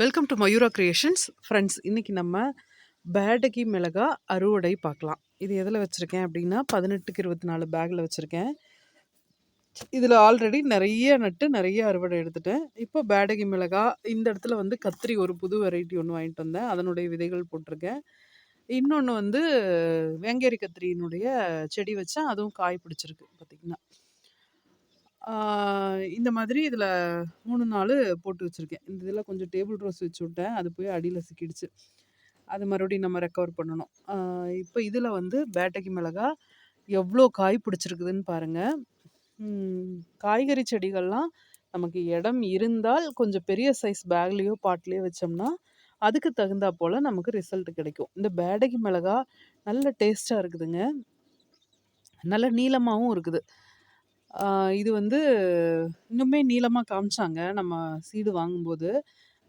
Welcome to Mayura creations friends இன்றைக்கி நம்ம பேடகி மிளகா அறுவடை பார்க்கலாம். இது எதில் வச்சுருக்கேன் அப்படின்னா பதினெட்டுக்கு இருபத்தி நாலு பேக்கில் வச்சுருக்கேன். இதில் ஆல்ரெடி நிறைய நட்டு நிறைய அறுவடை எடுத்துட்டேன். இப்போ பேடகி மிளகா இந்த இடத்துல வந்து கத்திரி ஒரு புது வெரைட்டி ஒன்று வாங்கிட்டு வந்தேன். அதனுடைய விதைகள் போட்டிருக்கேன். இன்னொன்று வந்து வேங்கேரி கத்திரியினுடைய செடி வச்சேன். அதுவும் காய் பிடிச்சிருக்கு பார்த்திங்கன்னா இந்த மாதிரி இதில் மூணு நாள் போட்டு வச்சுருக்கேன். இந்த இதில் கொஞ்சம் டேபிள் ரோஸ் வச்சு விட்டேன். அது போய் அடியில் சிக்கிடுச்சு. அது மறுபடியும் நம்ம ரெக்கவர் பண்ணணும். இப்போ இதில் வந்து பேட்டைக்கு மிளகா எவ்வளோ காய் பிடிச்சிருக்குதுன்னு பாருங்கள் காய்கறி செடிகள்லாம் நமக்கு இடம் இருந்தால் கொஞ்சம் பெரிய சைஸ் பேக்லேயோ பாட்லேயோ வச்சோம்னா அதுக்கு தகுந்தா போல் நமக்கு ரிசல்ட் கிடைக்கும். இந்த பேடகி மிளகா நல்ல டேஸ்ட்டாக இருக்குதுங்க. நல்ல நீளமாகவும் இருக்குது. இது வந்து இன்னுமே நீளமா காமிச்சாங்க, நம்ம சீடு வாங்கும்போது.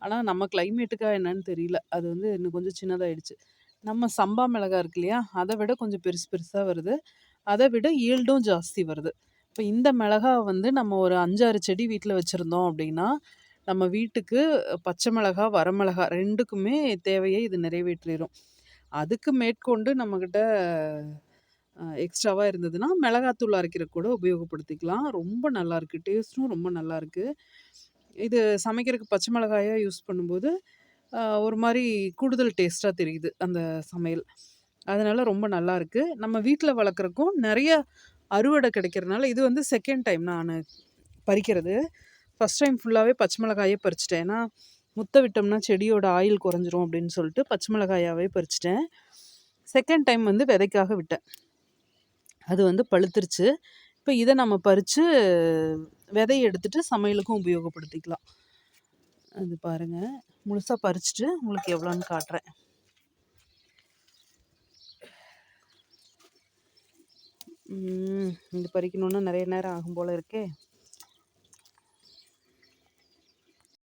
ஆனா, நம்ம கிளைமேட்டுக்கா என்னன்னு தெரியல. அது வந்து இன்னும் கொஞ்சம் சின்னதாயிடுச்சு. நம்ம சம்பா மிளகா இருக்கு இல்லையா? அத விட கொஞ்சம் பெருசு பெருசா வருது. அத விட ஈல்டும் ஜாஸ்தி வருது. இப்ப இந்த மிளகா வந்து நம்ம ஒரு 5, 6 செடி வீட்ல வச்சிருந்தோம் அப்படின்னா, நம்ம வீட்டுக்கு பச்சை மிளகா, வரமிளகா 2க்குமே தேவையை இது நிறைவேற்றிரும். அதுக்கு மேற்கொண்டு நம்மகிட்ட எக்ஸ்ட்ராவாக இருந்ததுன்னா, மிளகாத்தூள் அரைக்கிறதுக்கு கூட உபயோகப்படுத்திக்கலாம். ரொம்ப நல்லாயிருக்கு. டேஸ்ட்டும் ரொம்ப நல்லாயிருக்கு. இது சமைக்கிறதுக்கு பச்சை மிளகாயாக யூஸ் பண்ணும்போது, ஒரு மாதிரி கூடுதல் டேஸ்ட்டாக தெரியுது, அந்த சமையல். அதனால் ரொம்ப நல்லாயிருக்கு. நம்ம வீட்டில் வளர்க்குறக்கும் நிறைய அறுவடை கிடைக்கிறதுனால இது வந்து செகண்ட் டைம் நான் பறிக்கிறது. ஃபர்ஸ்ட் டைம் ஃபுல்லாகவே பச்சை மிளகாயே பறிச்சிட்டேன் ஏன்னா, முத்த விட்டோம்னா செடியோட ஆயில் குறைஞ்சிரும் அப்படின்னு சொல்லிட்டு பச்சை மிளகாயாவே பறிச்சிட்டேன் செகண்ட் டைம் வந்து விதைக்காக விட்டேன். அது வந்து பழுத்துருச்சு. இப்போ இதை நம்ம பறித்து விதையை எடுத்துகிட்டு சமையலுக்கும் உபயோகப்படுத்திக்கலாம். அது பாருங்கள் முழுசாக பறிச்சுட்டு உங்களுக்கு எவ்வளோன்னு காட்டுறேன். இது பறிக்கணுன்னா நிறைய நேரம் ஆகும் போல் இருக்கே.